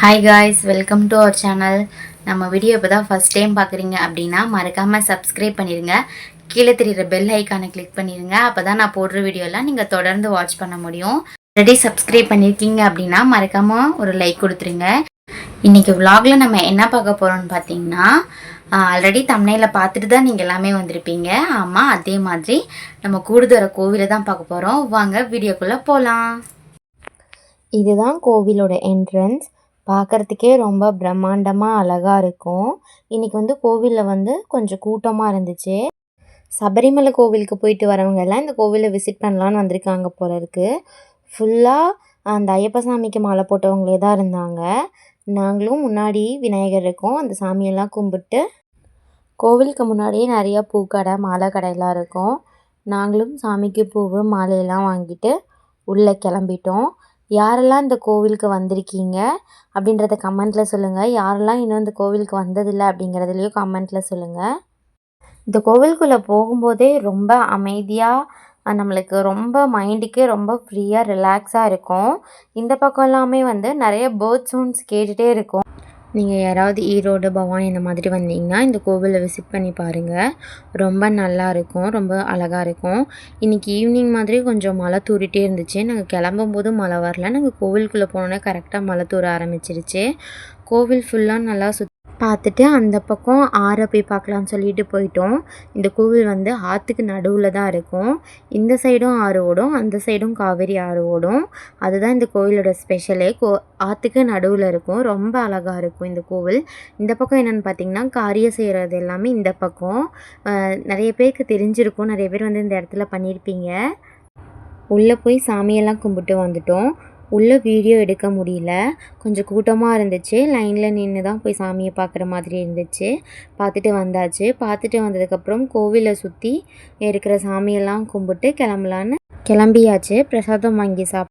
Hi guys welcome to our channel நம்ம video இப்போ தான் ஃபஸ்ட் டைம் பார்க்குறீங்க அப்படின்னா மறக்காமல் சப்ஸ்கிரைப் பண்ணிடுங்க கீழே தெரிகிற பெல் ஐக்கானை கிளிக் பண்ணிடுங்க அப்போ தான் நான் போடுற வீடியோலாம் நீங்கள் தொடர்ந்து வாட்ச் பண்ண முடியும். ஆல்ரெடி சப்ஸ்கிரைப் பண்ணியிருக்கீங்க அப்படின்னா மறக்காமல் ஒரு லைக் கொடுத்துருங்க. இன்றைக்கி விலாகில் நம்ம என்ன பார்க்க போகிறோம்னு பார்த்தீங்கன்னா ஆல்ரெடி தமிழையில் பார்த்துட்டு தான் நீங்கள் எல்லாமே வந்திருப்பீங்க. ஆமாம் அதே மாதிரி நம்ம கூடுதர கோவிலை தான் பார்க்க போகிறோம் வாங்க வீடியோக்குள்ளே போகலாம் இதுதான் கோவிலோட என்ட்ரன்ஸ் பார்க்குறதுக்கே ரொம்ப பிரம்மாண்டமாக அழகாக இருக்கும். இன்றைக்கி வந்து கோவிலில் வந்து கொஞ்சம் கூட்டமாக இருந்துச்சு. சபரிமலை கோவிலுக்கு போயிட்டு வரவங்க எல்லாம் இந்த கோவிலை விசிட் பண்ணலான்னு வந்திருக்காங்க போல இருக்குது ஃபுல்லாக அந்த ஐயப்ப சாமிக்கு மாலை போட்டவங்களே தான் இருந்தாங்க. நாங்களும் முன்னாடி விநாயகர் இருக்கோம். அந்த சாமியெல்லாம் கும்பிட்டு கோவிலுக்கு முன்னாடியே நிறையா பூக்கடை மாலை கடையெல்லாம் இருக்கும். நாங்களும் சாமிக்கு பூவு மாலையெல்லாம் வாங்கிட்டு உள்ளே கிளம்பிட்டோம். யாரெல்லாம் இந்த கோவிலுக்கு வந்திருக்கீங்க அப்படின்றத கமெண்ட்டில் சொல்லுங்கள் யாரெல்லாம் இன்னும் இந்த கோவிலுக்கு வந்ததில்லை அப்படிங்கிறதுலையும் கமெண்ட்டில் சொல்லுங்கள் இந்த கோவிலுக்குள்ளே போகும்போதே ரொம்ப அமைதியாக நம்மளுக்கு ரொம்ப மைண்டுக்கே ரொம்ப ஃப்ரீயாக ரிலாக்ஸாக இருக்கும். இந்த பக்கம் எல்லாமே வந்து நிறைய பேர்ட் சவுண்ட்ஸ் கேட்டுகிட்டே இருக்கும். நீங்கள் யாராவது ஈரோடு பவானி இந்த மாதிரி வந்தீங்கன்னா இந்த கோவிலை விசிட் பண்ணி பாருங்கள் ரொம்ப நல்லா இருக்கும் ரொம்ப அழகாக இருக்கும். இன்றைக்கி ஈவினிங் மாதிரி கொஞ்சம் மழை தூரிட்டே இருந்துச்சு. நாங்கள் கிளம்பும் போது மழை வரல. நாங்கள் கோவிலுக்குள்ளே போனோன்னே கரெக்டாக மழை தூர ஆரம்பிச்சிருச்சு. கோவில் ஃபுல்லாக நல்லா சுற்றி பார்த்துட்டு அந்த பக்கம் ஆறை போய் பார்க்கலான்னு சொல்லிட்டு போயிட்டோம். இந்த கோவில் வந்து ஆற்றுக்கு நடுவில் தான் இருக்கும். இந்த சைடும் ஆறு ஓடும் அந்த சைடும் காவேரி ஆறு ஓடும். அதுதான் இந்த கோவிலோட ஸ்பெஷலே கோ ஆற்றுக்கு நடுவில் இருக்கும். ரொம்ப அழகாக இருக்கும் இந்த கோவில். இந்த பக்கம் என்னென்னு பார்த்தீங்கன்னா காரியம் செய்கிறது எல்லாமே இந்த பக்கம். நிறைய பேருக்கு தெரிஞ்சிருக்கும். நிறைய பேர் வந்து இந்த இடத்துல பண்ணியிருப்பீங்க. உள்ளே போய் சாமியெல்லாம் கும்பிட்டு வந்துட்டோம். உள்ளே வீடியோ எடுக்க முடியல. கொஞ்சம் கூட்டமாக இருந்துச்சு. லைனில் நின்று தான் போய் சாமியை பார்க்குற மாதிரி இருந்துச்சு. பார்த்துட்டு வந்தாச்சு. பார்த்துட்டு வந்ததுக்கப்புறம் கோவிலை சுற்றி இருக்கிற சாமியெல்லாம் கும்பிட்டு கிளம்பலான்னு கிளம்பியாச்சு. பிரசாதம் வாங்கி சாப்